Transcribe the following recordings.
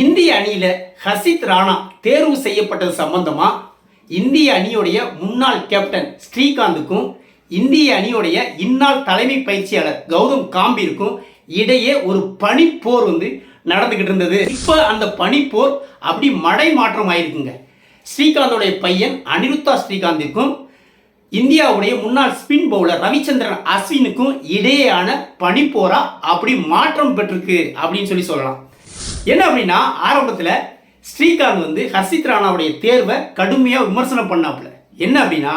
இந்திய அணியில ஹர்ஷித் ராணா தேர்வு செய்யப்பட்டது சம்பந்தமா? இந்திய அணியுடைய முன்னாள் கேப்டன் ஸ்ரீகாந்துக்கும் இந்திய அணியுடைய இந்நாள் தலைமை பயிற்சியாளர் கௌதம் காம்பீருக்கும் இடையே ஒரு பனிப்போர் வந்து நடந்துகிட்டு இருந்தது. இப்போ அந்த பனிப்போர் அப்படி மடை மாற்றம் ஆயிருக்குங்க. ஸ்ரீகாந்தோடைய பையன் அனிருத்தா ஸ்ரீகாந்திற்கும் இந்தியாவுடைய முன்னாள் ஸ்பின் பவுலர் ரவிச்சந்திரன் அஸ்வினுக்கும் இடையேயான பனிப்போரா அப்படி மாற்றம் பெற்றிருக்கு அப்படின்னு சொல்லி சொல்லலாம். என்ன அப்படின்னா ஆரம்பத்தில் ஸ்ரீகாந்த் வந்து ஹர்ஷித் ராணாவுடைய தேர்வை கடுமையாக விமர்சனம் பண்ணாப்புல. என்ன அப்படின்னா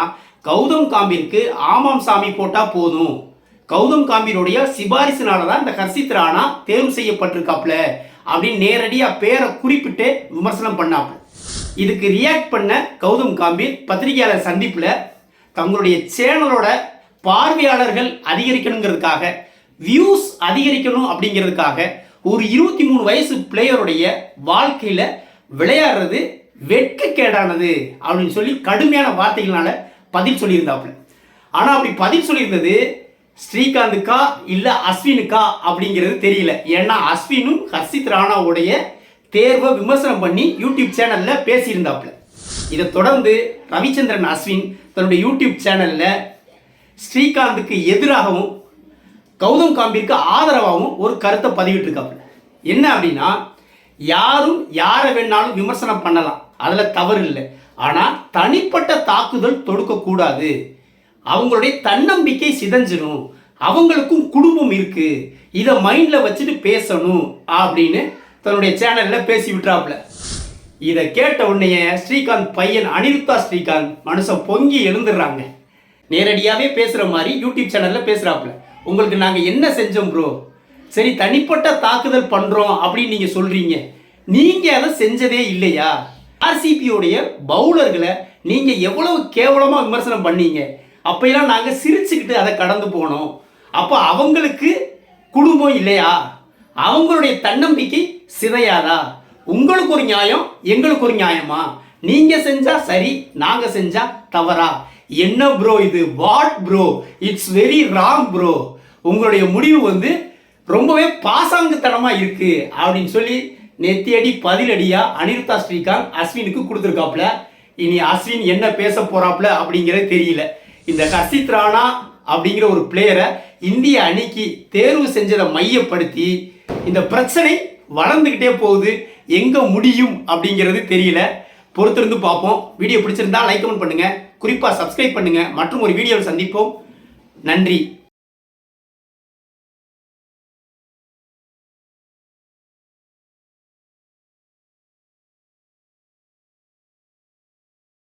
கௌதம் காம்பீருக்கு ஆமாம் சாமி போட்டால் போதும். கௌதம் காம்பீருடைய சிபாரிசுனால தான் இந்த ஹர்ஷித் ராணா தேர்வு செய்யப்பட்டிருக்காப்புல அப்படின்னு நேரடியாக பேரை குறிப்பிட்டு விமர்சனம் பண்ணாப்புல. இதுக்கு ரியாக்ட் பண்ண கௌதம் காம்பீர் பத்திரிகையாளர் சந்திப்பில் தங்களுடைய சேனலோட பார்வையாளர்கள் அதிகரிக்கணுங்கிறதுக்காக வியூஸ் அதிகரிக்கணும் அப்படிங்கிறதுக்காக ஒரு இருபத்தி மூணு வயசு பிளேயருடைய வாழ்க்கையில் விளையாடுறது வெட்கக்கேடானது அப்படின்னு சொல்லி கடுமையான வார்த்தைகளால் பதில் சொல்லியிருந்தாப்புல. ஆனால் அப்படி பதில் சொல்லியிருந்தது ஸ்ரீகாந்துக்கா இல்லை அஸ்வினுக்கா அப்படிங்கிறது தெரியல. ஏன்னா அஸ்வினும் ஹர்ஷித் ராணாவுடைய தேர்வை விமர்சனம் பண்ணி யூடியூப் சேனலில் பேசியிருந்தாப்புல. இதை தொடர்ந்து ரவிச்சந்திரன் அஸ்வின் தன்னுடைய யூடியூப் சேனலில் ஸ்ரீகாந்துக்கு எதிராகவும் கௌதம் காம்பிற்கு ஆதரவாகவும் ஒரு கருத்தை பதிவிட்டிருக்காப்புல. என்ன அப்படின்னா யாரும் யாரை வேணாலும் விமர்சனம் பண்ணலாம். அதில் தவறு இல்லை. ஆனால் தனிப்பட்ட தாக்குதல் தொடுக்கக்கூடாது. அவங்களுடைய தன்னம்பிக்கை சிதஞ்சிடும் அவங்களுக்கும் குடும்பம் இருக்கு. இதை மைண்டில் வச்சுட்டு பேசணும் அப்படின்னு தன்னுடைய சேனலில் பேசி விட்டுறாப்புல இதை கேட்ட உடனே ஸ்ரீகாந்த் பையன் அனிருத்தா ஸ்ரீகாந்த் மனுஷன் பொங்கி எழுந்துடுறாங்க. நேரடியாகவே பேசுகிற மாதிரி யூடியூப் சேனலில் பேசுகிறாப்புல உங்களுக்கு நாங்கள் என்ன செஞ்சோம் ப்ரோ சரி தனிப்பட்ட தாக்குதல் பண்ணுறோம் அப்படின்னு நீங்கள் சொல்கிறீங்க நீங்கள் அதை செஞ்சதே இல்லையா? ஆர்சிபியோடைய பவுலர்களை நீங்கள் எவ்வளவு கேவலமாக விமர்சனம் பண்ணீங்க? அப்போயெல்லாம் நாங்கள் சிரிச்சுக்கிட்டு அதை கடந்து போனோம். அப்போ அவங்களுக்கு குடும்பம் இல்லையா? அவங்களுடைய தன்னம்பிக்கை சிதையாதா? உங்களுக்கு ஒரு நியாயம் எங்களுக்கு ஒரு நியாயமா? நீங்கள் செஞ்சால் சரி நாங்கள் செஞ்சால் தவறா? என்ன ப்ரோ இது? What bro it's very wrong bro உங்களுடைய முடிவு வந்து ரொம்பவே பாசாங்குத்தனமாக இருக்கு அப்படின்னு சொல்லி நெத்தியடி பதிலடியாக அனிருத்தா ஸ்ரீகாந்த் அஸ்வினுக்கு கொடுத்துருக்காப்புல. இனி அஸ்வின் என்ன பேச போகிறாப்புல அப்படிங்கிறது தெரியல. இந்த ஹர்ஷித் ராணா அப்படிங்கிற ஒரு பிளேயரை இந்திய அணிக்கு தேர்வு செஞ்சதை மையப்படுத்தி இந்த பிரச்சனை வளர்ந்துக்கிட்டே போகுது. எங்கே முடியும் அப்படிங்கிறது தெரியல. பொறுத்திருந்து பார்ப்போம். வீடியோ பிடிச்சிருந்தா லைக் கமெண்ட் பண்ணுங்கள் குறிப்பாக சப்ஸ்கிரைப் பண்ணுங்கள் மற்றும் ஒரு வீடியோவில் சந்திப்போம். நன்றி.